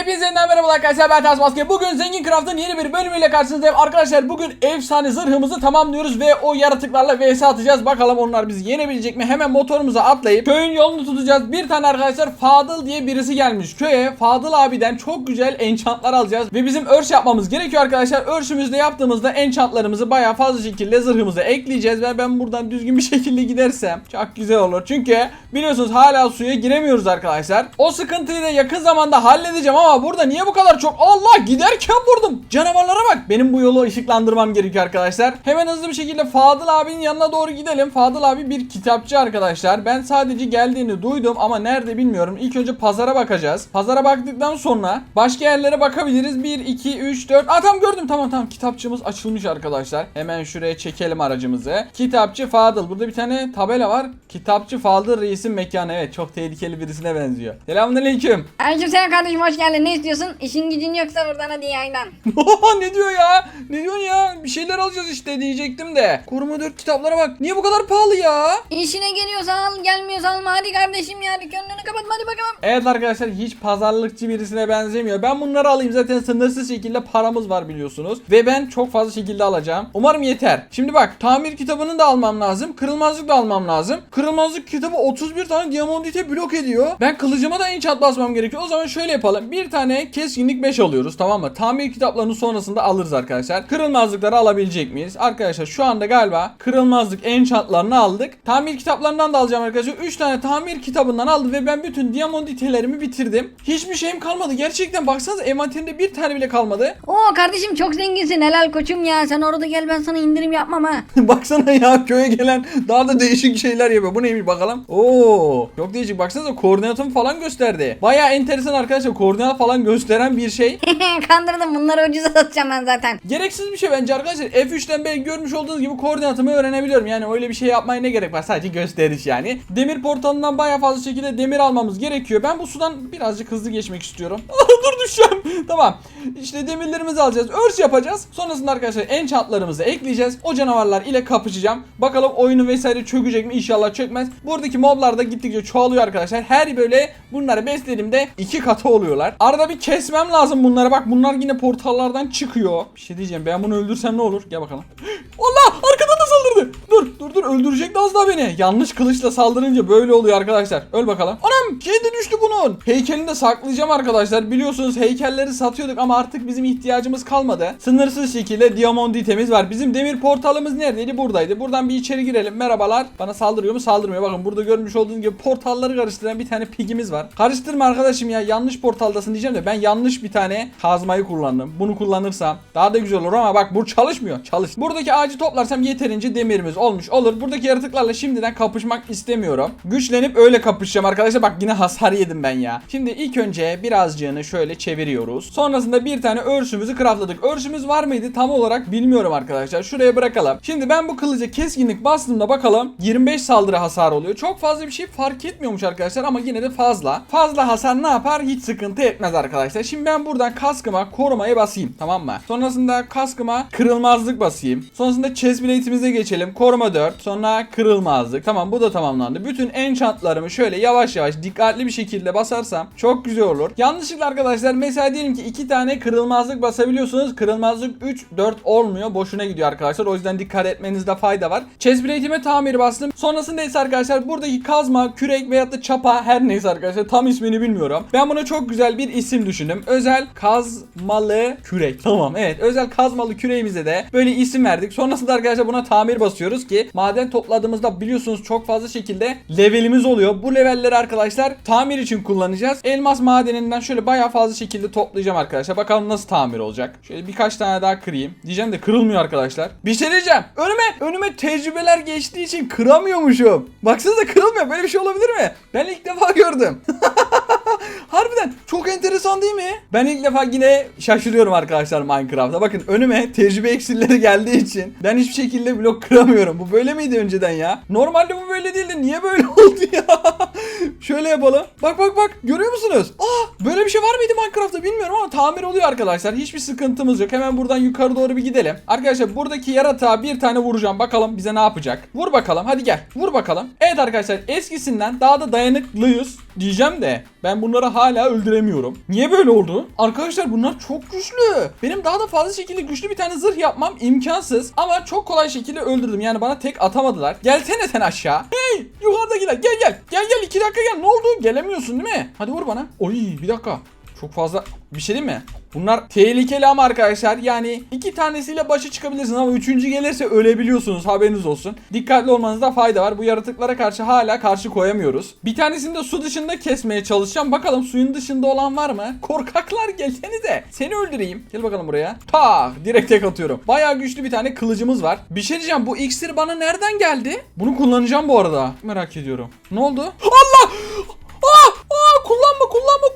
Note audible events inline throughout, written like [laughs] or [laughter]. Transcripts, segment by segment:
Hepinize yeniden merhaba arkadaşlar ben Taz Maske. Bugün Zengin Craft'ın yeni bir bölümüyle karşınızdayım. Arkadaşlar bugün efsane zırhımızı tamamlıyoruz ve o yaratıklarla vs atacağız. Bakalım onlar bizi yenebilecek mi? Hemen motorumuza atlayıp köyün yolunu tutacağız. Bir tane arkadaşlar Fadıl diye birisi gelmiş köye. Fadıl abiden çok güzel enchantlar alacağız ve bizim örs yapmamız gerekiyor arkadaşlar. Örsümüzde yaptığımızda enchantlarımızı bayağı fazla şekilde zırhımıza ekleyeceğiz ve ben buradan düzgün bir [laughs] şekilde gidersem çok güzel olur. Çünkü biliyorsunuz hala suya giremiyoruz arkadaşlar. O sıkıntıyı da yakın zamanda halledeceğim ama burada niye bu kadar çok Allah giderken vurdum. Canavarlara bak. Benim bu yolu ışıklandırmam gerekiyor arkadaşlar. Hemen hızlı bir şekilde Fadıl abinin yanına doğru gidelim. Fadıl abi bir kitapçı arkadaşlar. Ben sadece geldiğini duydum ama nerede bilmiyorum. İlk önce pazara bakacağız. Pazara baktıktan sonra başka yerlere bakabiliriz. 1, 2, 3, 4. Aa tamam gördüm tamam tamam. Kitapçımız açılmış arkadaşlar. Hemen şuraya çekelim aracımızı. Kitapçı Fadıl. Burada bir tane tabela var. Kitapçı Fadıl reisin mekanı. Evet çok tehlikeli birisine benziyor. Selamünaleyküm. Aleykümselam kardeşim hoş geldin. Ne istiyorsun? İşin gücün yoksa buradan hadi yayından. [laughs] ne diyor ya? Ne diyorsun ya? Bir şeyler alacağız işte diyecektim de. Koruma 4 kitaplara bak. Niye bu kadar pahalı ya? İşine geliyorsa al, gelmiyorsa alma. Hadi kardeşim ya. Dükkanını kapatma hadi bakalım. Evet arkadaşlar hiç pazarlıkçı birisine benzemiyor. Ben bunları alayım zaten sınırsız şekilde paramız var biliyorsunuz. Ve ben çok fazla şekilde alacağım. Umarım yeter. Şimdi bak tamir kitabını da almam lazım. Kırılmazlık da almam lazım. Kırılmazlık kitabı 31 tane diamondite blok ediyor. Ben kılıcıma da enchant basmam gerekiyor. O zaman şöyle yapalım. Bir tane keskinlik 5 alıyoruz tamam mı? Tamir kitaplarını sonrasında alırız arkadaşlar. Kırılmazlıkları alabilecek miyiz? Arkadaşlar şu anda galiba kırılmazlık enchantlarını aldık. Tamir kitaplarından da alacağım arkadaşlar. 3 tane tamir kitabından aldım ve ben bütün diamonditelerimi bitirdim. Hiçbir şeyim kalmadı. Gerçekten baksanıza envanterimde bir tane bile kalmadı. [laughs] Oo kardeşim çok zenginsin. Helal koçum ya. Sen orada gel ben sana indirim yapmam ha. [laughs] Baksana ya köye gelen daha da değişik şeyler yapıyor. Bu neymiş bakalım. Oo, çok değişik. Baksanıza koordinatımı falan gösterdi. Baya enteresan arkadaşlar. Koordinat falan gösteren bir şey. [laughs] Kandırdım bunları ucuza satacağım ben zaten. Gereksiz bir şey bence arkadaşlar. F3'ten ben görmüş olduğunuz gibi koordinatımı öğrenebiliyorum. Yani öyle bir şey yapmaya ne gerek var? Sadece gösteriş yani. Demir portalından baya fazla şekilde demir almamız gerekiyor. Ben bu sudan birazcık hızlı geçmek istiyorum. Düşeceğim. [laughs] tamam. İşte demirlerimizi alacağız. Örs yapacağız. Sonrasında arkadaşlar enchantlarımızı ekleyeceğiz. O canavarlar ile kapışacağım. Bakalım oyunu vesaire çökecek mi? İnşallah çökmez. Buradaki moblar da gittikçe çoğalıyor arkadaşlar. Her böyle bunları beslediğimde iki katı oluyorlar. Arada bir kesmem lazım bunları. Bak bunlar yine portallardan çıkıyor. Bir şey diyeceğim. Ben bunu öldürsem ne olur? Gel bakalım. [gasps] Allah! Arkadan da saldırdı. Dur dur dur öldürecek az daha beni. Yanlış kılıçla saldırınca böyle oluyor arkadaşlar. Öl bakalım. Anam kedi düştü bunun. Heykelini de saklayacağım arkadaşlar. Biliyorsunuz heykelleri satıyorduk ama artık bizim ihtiyacımız kalmadı. Sınırsız şekilde diamonditemiz var. Bizim demir portalımız neredeydi? Buradaydı. Buradan bir içeri girelim. Merhabalar. Bana saldırıyor mu? Saldırmıyor. Bakın burada görmüş olduğunuz gibi portalları karıştıran bir tane pigimiz var. Karıştırma arkadaşım ya. Yanlış portaldasın diyeceğim de ben yanlış bir tane kazmayı kullandım. Bunu kullanırsam daha da güzel olur ama bak bu çalışmıyor. Çalış. Buradaki ağacı toplarsam yeterince demirimiz olmuş olur. Buradaki yaratıklarla şimdiden kapışmak istemiyorum. Güçlenip öyle kapışacağım arkadaşlar. Bak yine hasar yedim ben ya. Şimdi ilk önce birazcığını şöyle çeviriyoruz. Sonrasında bir tane örsümüzü craftladık. Örsümüz var mıydı tam olarak bilmiyorum arkadaşlar. Şuraya bırakalım. Şimdi ben bu kılıca keskinlik bastığımda bakalım 25 saldırı hasar oluyor. Çok fazla bir şey fark etmiyormuş arkadaşlar ama yine de fazla. Fazla hasar ne yapar? Hiç sıkıntı etmez arkadaşlar. Şimdi ben buradan kaskıma korumaya basayım tamam mı? Sonrasında kaskıma kırılmazlık basayım. Sonrasında chest plate'imize geçelim. Koruma 4. Sonra kırılmazlık. Tamam bu da tamamlandı. Bütün enchantlarımı şöyle yavaş yavaş dikkatli bir şekilde basarsam çok güzel olur. Yanlışlıkla arkadaşlar mesela diyelim ki iki tane kırılmazlık basabiliyorsunuz. Kırılmazlık 3 4 olmuyor. Boşuna gidiyor arkadaşlar. O yüzden dikkat etmenizde fayda var. Chest tamir bastım. Sonrasında ise arkadaşlar buradaki kazma, kürek veyahut da çapa her neyse arkadaşlar tam ismini bilmiyorum. Ben buna çok güzel bir isim düşündüm. Özel kazmalı kürek. Tamam evet özel kazmalı küreğimize de böyle isim verdik. Sonrasında arkadaşlar buna tamir basıyoruz ki maden topladığımızda biliyorsunuz çok fazla şekilde levelimiz oluyor. Bu levelleri arkadaşlar tamir için kullanacağız. Elmas madeninden şöyle bayağı fazla şekilde toplayacağım arkadaşlar. Bakalım nasıl tamir olacak. Şöyle birkaç tane daha kırayım. Diyeceğim de kırılmıyor arkadaşlar. Bir şey diyeceğim. Önüme önüme tecrübeler geçtiği için kıramıyormuşum. Baksanıza kırılmıyor. Böyle bir şey olabilir mi? Ben ilk defa gördüm. [laughs] [laughs] Harbiden çok enteresan değil mi? Ben ilk defa yine şaşırıyorum arkadaşlar Minecraft'ta. Bakın önüme tecrübe eksileri geldiği için ben hiçbir şekilde blok kıramıyorum. Bu böyle miydi önceden ya? Normalde bu böyle değildi. Niye böyle [laughs] oldu ya? Şöyle yapalım. Bak bak bak. Görüyor musunuz? Aa böyle bir şey var mıydı Minecraft'ta bilmiyorum ama tamir oluyor arkadaşlar. Hiçbir sıkıntımız yok. Hemen buradan yukarı doğru bir gidelim. Arkadaşlar buradaki yaratığa bir tane vuracağım. Bakalım bize ne yapacak. Vur bakalım. Hadi gel. Vur bakalım. Evet arkadaşlar eskisinden daha da dayanıklıyız diyeceğim de ben ben bunları hala öldüremiyorum. Niye böyle oldu? Arkadaşlar bunlar çok güçlü. Benim daha da fazla şekilde güçlü bir tane zırh yapmam imkansız. Ama çok kolay şekilde öldürdüm. Yani bana tek atamadılar. Gelsene sen aşağı. Hey yukarıdakiler gel gel. Gel gel iki dakika gel. Ne oldu? Gelemiyorsun değil mi? Hadi vur bana. Oy bir dakika. Çok fazla bir şey değil mi? Bunlar tehlikeli ama arkadaşlar yani iki tanesiyle başa çıkabilirsiniz ama üçüncü gelirse ölebiliyorsunuz haberiniz olsun. Dikkatli olmanızda fayda var. Bu yaratıklara karşı hala karşı koyamıyoruz. Bir tanesini de su dışında kesmeye çalışacağım. Bakalım suyun dışında olan var mı? Korkaklar gelsenize. Seni öldüreyim. Gel bakalım buraya. Tak direkt tek atıyorum. Bayağı güçlü bir tane kılıcımız var. Bir şey diyeceğim bu iksir bana nereden geldi? Bunu kullanacağım bu arada. Merak ediyorum. Ne oldu? Allah!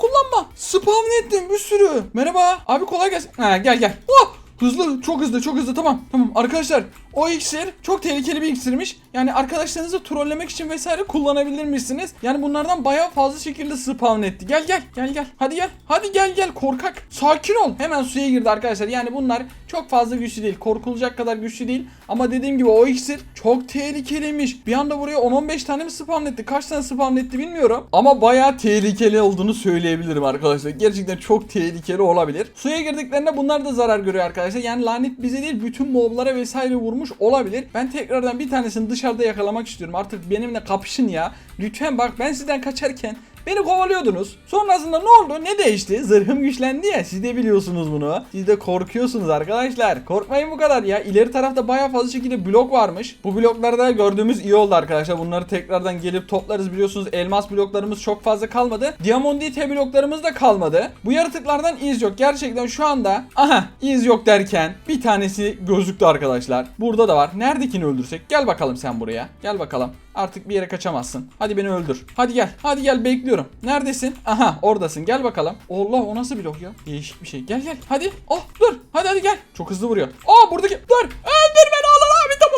Kullanma. Spawn ettim bir sürü. Merhaba. Abi kolay gelsin. Ha, gel gel. Oh, hızlı çok hızlı çok hızlı tamam. Tamam arkadaşlar o iksir çok tehlikeli bir iksirmiş. Yani arkadaşlarınızı trollemek için vesaire kullanabilirmişsiniz. Yani bunlardan bayağı fazla şekilde spawn etti. Gel gel gel gel. Hadi gel. Hadi gel gel korkak. Sakin ol. Hemen suya girdi arkadaşlar. Yani bunlar çok fazla güçlü değil. Korkulacak kadar güçlü değil. Ama dediğim gibi o iksir çok tehlikeliymiş. Bir anda buraya 10-15 tane mi spawn etti? Kaç tane spawn etti bilmiyorum. Ama bayağı tehlikeli olduğunu söyleyebilirim arkadaşlar. Gerçekten çok tehlikeli olabilir. Suya girdiklerinde bunlar da zarar görüyor arkadaşlar. Yani lanet bize değil bütün moblara vesaire vurmuş olabilir. Ben tekrardan bir tanesini dışarıda yakalamak istiyorum. Artık benimle kapışın ya. Lütfen bak ben sizden kaçarken Beni kovalıyordunuz. Sonrasında ne oldu? Ne değişti? Zırhım güçlendi ya. Siz de biliyorsunuz bunu. Siz de korkuyorsunuz arkadaşlar. Korkmayın bu kadar ya. İleri tarafta baya fazla şekilde blok varmış. Bu bloklarda gördüğümüz iyi oldu arkadaşlar. Bunları tekrardan gelip toplarız biliyorsunuz. Elmas bloklarımız çok fazla kalmadı. Diamondite bloklarımız da kalmadı. Bu yaratıklardan iz yok. Gerçekten şu anda aha iz yok derken bir tanesi gözüktü arkadaşlar. Burada da var. Neredekini öldürsek? Gel bakalım sen buraya. Gel bakalım. Artık bir yere kaçamazsın. Hadi beni öldür. Hadi gel. Hadi gel bekliyorum. Neredesin? Aha oradasın. Gel bakalım. Allah o nasıl blok ya? Değişik bir şey. Gel gel. Hadi. Oh dur. Hadi hadi gel. Çok hızlı vuruyor. Aa buradaki. Dur. Öldür beni Allah abi tamam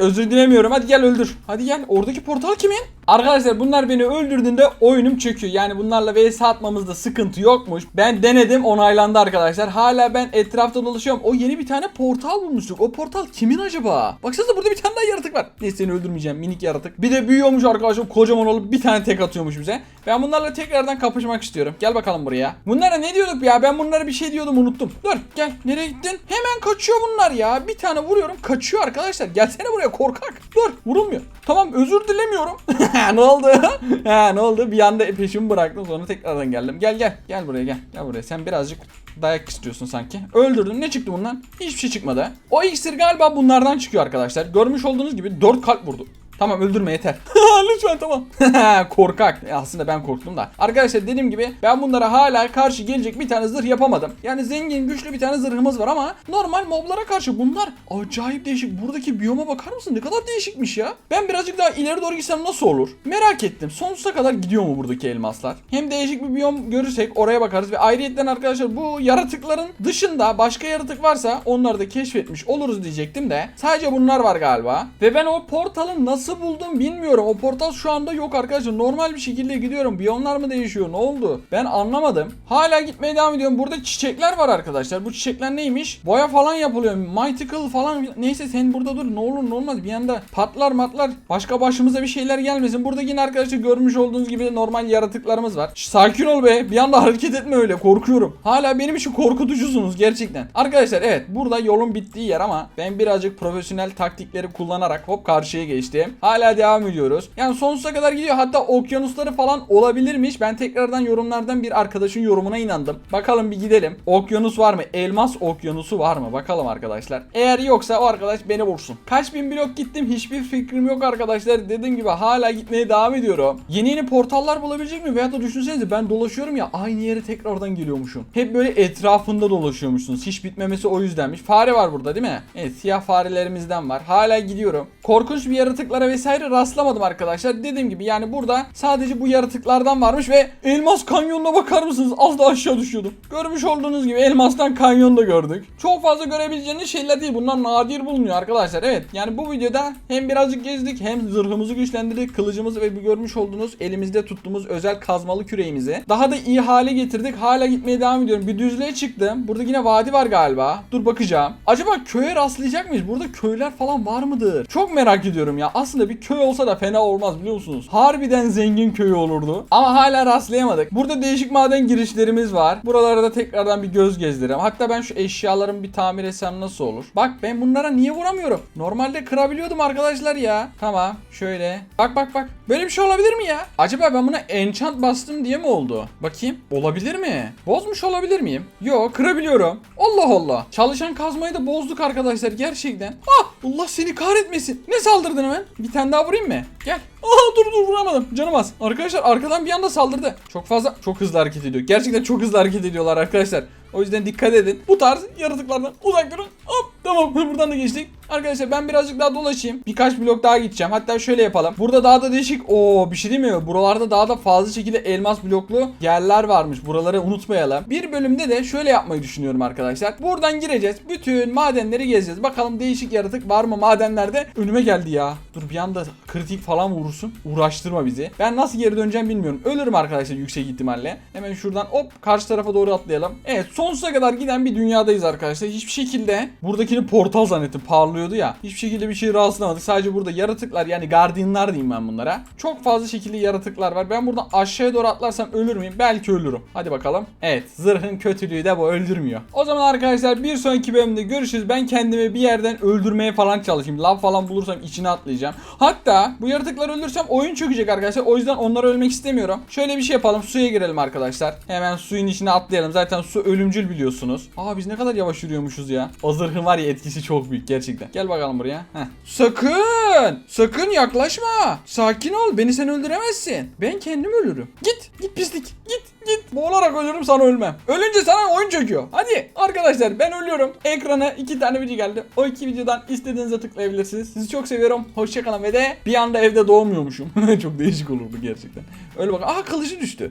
özür dilemiyorum. Hadi gel öldür. Hadi gel. Oradaki portal kimin? Arkadaşlar bunlar beni öldürdüğünde oyunum çöküyor. Yani bunlarla vs atmamızda sıkıntı yokmuş. Ben denedim onaylandı arkadaşlar. Hala ben etrafta dolaşıyorum. O yeni bir tane portal bulmuştuk. O portal kimin acaba? Baksanıza burada bir tane daha yaratık var. Neyse seni öldürmeyeceğim minik yaratık. Bir de büyüyormuş arkadaşlar kocaman olup bir tane tek atıyormuş bize. Ben bunlarla tekrardan kapışmak istiyorum. Gel bakalım buraya. Bunlara ne diyorduk ya? Ben bunlara bir şey diyordum unuttum. Dur gel. Nereye gittin? Hemen kaçıyor bunlar ya. Bir tane vuruyorum kaçıyor arkadaşlar. Gelsene buraya korkak. Dur vurulmuyor. Tamam özür dilemiyorum. [laughs] ne oldu? [laughs] ha ne oldu? Bir anda peşimi bıraktım sonra tekrardan geldim. Gel gel. Gel buraya gel. Gel buraya. Sen birazcık dayak istiyorsun sanki. Öldürdüm. Ne çıktı bundan? Hiçbir şey çıkmadı. O iksir galiba bunlardan çıkıyor arkadaşlar. Görmüş olduğunuz gibi 4 kalp vurdu. Tamam öldürme yeter. [laughs] Lütfen tamam. [laughs] Korkak. E, aslında ben korktum da. Arkadaşlar dediğim gibi ben bunlara hala karşı gelecek bir tane zırh yapamadım. Yani zengin güçlü bir tane zırhımız var ama normal moblara karşı bunlar acayip değişik. Buradaki biyoma bakar mısın? Ne kadar değişikmiş ya. Ben birazcık daha ileri doğru gitsem nasıl olur? Merak ettim. Sonsuza kadar gidiyor mu buradaki elmaslar? Hem değişik bir biyom görürsek oraya bakarız ve ayrıyetten arkadaşlar bu yaratıkların dışında başka yaratık varsa onları da keşfetmiş oluruz diyecektim de sadece bunlar var galiba. Ve ben o portalı nasıl buldum bilmiyorum. O portal şu anda yok arkadaşlar. Normal bir şekilde gidiyorum. Biyomlar mı değişiyor? Ne oldu? Ben anlamadım. Hala gitmeye devam ediyorum. Burada çiçekler var arkadaşlar. Bu çiçekler neymiş? Boya falan yapılıyor. Mythical falan. Neyse sen burada dur. Ne olur ne olmaz. Bir anda patlar matlar. Başka başımıza bir şeyler gelmesin. Burada yine arkadaşlar görmüş olduğunuz gibi normal yaratıklarımız var. Şş, sakin ol be. Bir anda hareket etme öyle. Korkuyorum. Hala benim için korkutucusunuz gerçekten. Arkadaşlar evet burada yolun bittiği yer ama ben birazcık profesyonel taktikleri kullanarak hop karşıya geçtim. Hala devam ediyoruz. Yani sonsuza kadar gidiyor. Hatta okyanusları falan olabilirmiş. Ben tekrardan yorumlardan bir arkadaşın yorumuna inandım. Bakalım bir gidelim. Okyanus var mı? Elmas okyanusu var mı? Bakalım arkadaşlar. Eğer yoksa o arkadaş beni vursun. Kaç bin blok gittim hiçbir fikrim yok arkadaşlar. Dediğim gibi hala gitmeye devam ediyorum. Yeni yeni portallar bulabilecek mi? Veyahut da düşünsenize ben dolaşıyorum ya aynı yere tekrardan geliyormuşum. Hep böyle etrafında dolaşıyormuşsunuz. Hiç bitmemesi o yüzdenmiş. Fare var burada değil mi? Evet siyah farelerimizden var. Hala gidiyorum. Korkunç bir yaratıklara vesaire rastlamadım arkadaşlar. Dediğim gibi yani burada sadece bu yaratıklardan varmış ve elmas kanyonuna bakar mısınız? Az da aşağı düşüyordum. Görmüş olduğunuz gibi elmastan kanyon da gördük. Çok fazla görebileceğiniz şeyler değil. Bunlar nadir bulunuyor arkadaşlar. Evet yani bu videoda hem birazcık gezdik hem zırhımızı güçlendirdik. Kılıcımızı ve bu görmüş olduğunuz elimizde tuttuğumuz özel kazmalı küreğimizi. Daha da iyi hale getirdik. Hala gitmeye devam ediyorum. Bir düzlüğe çıktım. Burada yine vadi var galiba. Dur bakacağım. Acaba köye rastlayacak mıyız? Burada köyler falan var mıdır? Çok merak ediyorum ya. Az aslında bir köy olsa da fena olmaz biliyor musunuz? Harbiden zengin köyü olurdu. Ama hala rastlayamadık. Burada değişik maden girişlerimiz var. Buralara da tekrardan bir göz gezdireyim. Hatta ben şu eşyalarımı bir tamir etsem nasıl olur? Bak ben bunlara niye vuramıyorum? Normalde kırabiliyordum arkadaşlar ya. Tamam şöyle. Bak bak bak. Böyle bir şey olabilir mi ya? Acaba ben buna enchant bastım diye mi oldu? Bakayım. Olabilir mi? Bozmuş olabilir miyim? Yo kırabiliyorum. Allah Allah. Çalışan kazmayı da bozduk arkadaşlar gerçekten. Ah Allah seni kahretmesin. Ne saldırdın hemen? Bir tane daha vurayım mı? Gel. Aa dur dur vuramadım. Canım az. Arkadaşlar arkadan bir anda saldırdı. Çok fazla çok hızlı hareket ediyor. Gerçekten çok hızlı hareket ediyorlar arkadaşlar. O yüzden dikkat edin. Bu tarz yaratıklardan uzak durun. Hop tamam buradan da geçtik. Arkadaşlar ben birazcık daha dolaşayım. Birkaç blok daha gideceğim. Hatta şöyle yapalım. Burada daha da değişik. Oo bir şey değil mi? Buralarda daha da fazla şekilde elmas bloklu yerler varmış. Buraları unutmayalım. Bir bölümde de şöyle yapmayı düşünüyorum arkadaşlar. Buradan gireceğiz. Bütün madenleri gezeceğiz. Bakalım değişik yaratık var mı madenlerde? Önüme geldi ya. Dur bir anda kritik falan vurursun. Uğraştırma bizi. Ben nasıl geri döneceğim bilmiyorum. Ölürüm arkadaşlar yüksek ihtimalle. Hemen şuradan hop karşı tarafa doğru atlayalım. Evet sonsuza kadar giden bir dünyadayız arkadaşlar. Hiçbir şekilde buradakini portal zannettim. Parlıyordu ya. Hiçbir şekilde bir şey rastlamadık. Sadece burada yaratıklar yani guardianlar diyeyim ben bunlara. Çok fazla şekilde yaratıklar var. Ben buradan aşağıya doğru atlarsam ölür müyüm? Belki ölürüm. Hadi bakalım. Evet zırhın kötülüğü de bu öldürmüyor. O zaman arkadaşlar bir sonraki bölümde görüşürüz. Ben kendimi bir yerden öldürmeye falan çalışayım. Lav falan bulursam içine atlayacağım. Hatta bu yaratıkları öldürsem oyun çökecek arkadaşlar. O yüzden onları ölmek istemiyorum. Şöyle bir şey yapalım. Suya girelim arkadaşlar. Hemen suyun içine atlayalım. Zaten su ölümcül biliyorsunuz. Aa biz ne kadar yavaş yürüyormuşuz ya. O zırhın var ya etkisi çok büyük gerçekten. Gel bakalım buraya. Heh. Sakın! Sakın yaklaşma. Sakin ol. Beni sen öldüremezsin. Ben kendim ölürüm. Git. Git pislik. Git. Git. Boğularak ölürüm sana ölmem. Ölünce sana oyun çöküyor. Hadi arkadaşlar ben ölüyorum. Ekrana iki tane video geldi. O iki videodan istediğinize tıklayabilirsiniz. Sizi çok seviyorum. Hoşçakalın ve de bir anda evde doğmuyormuşum. [laughs] çok değişik olurdu gerçekten. Öyle bak. Aha kılıcı düştü.